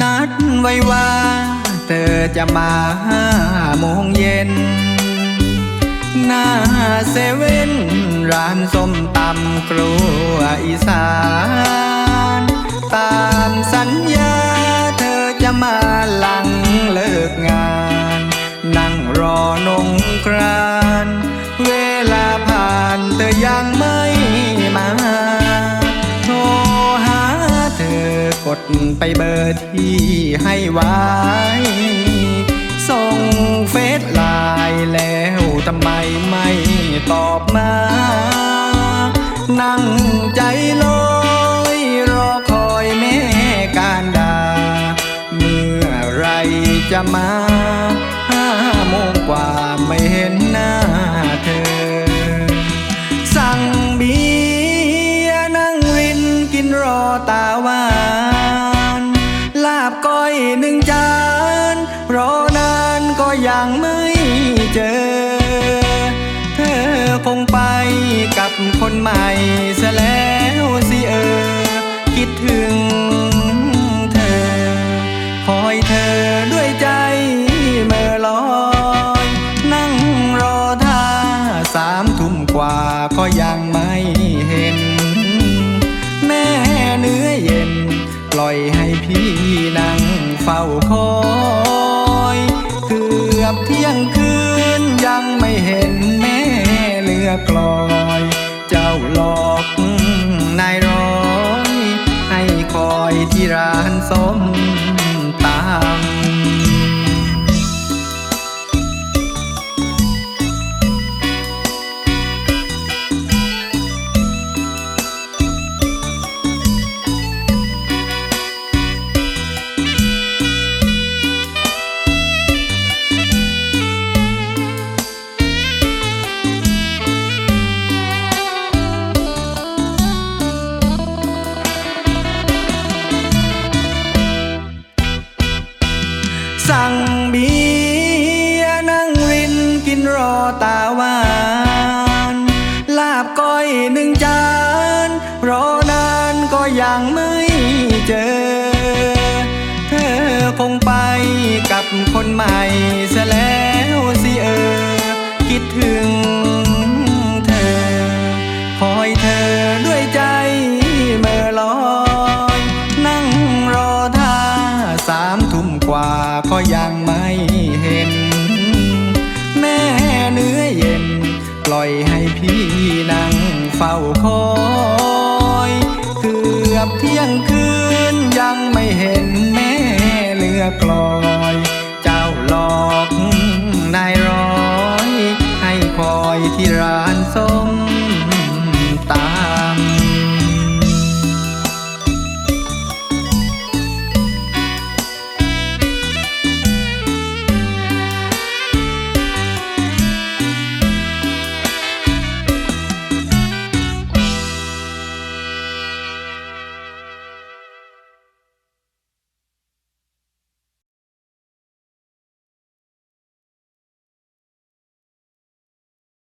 นัดไว้ว่า เธอจะมาห้าโมงเย็น หน้าเซเว่นร้านส้มตำครัวอีสาน ตามสัญญา เธอจะมาหลังเลิกงาน นั่งรอนงกราน เวลาผ่านเธอยัง ไปเบอร์ที่ให้ไว้ ส่งเฟซไลน์แล้วทำไมไม่ตอบมา นั่งใจลอยรอคอยแม่การดา เมื่อไรจะมาห้าโมงกว่า คนใหม่ซะแล้วสิเออ คิดถึงเธอ คอยเธอด้วยใจเมื่อลอย นั่งรอท่าสามทุ่มกว่าก็ยังไม่เห็น แม่เนื้อเย็น ปล่อยให้พี่นั่งเฝ้าคอยเกือบเที่ยงคืนยังไม่เห็นแม่เลือกลอย ส้ม กินรอตาวาน ลาบก้อยหนึ่งจาน รอนานก็ยังไม่เจอ เธอคงไปกับคนใหม่ซะแล้ว อยให้พี่นั่งเฝ้าคอยเกือบเที่ยงคืนยังไม่เห็นแม่เลือกลอย เจ้าหลอกนายร้อย ให้คอยที่ร้านโซ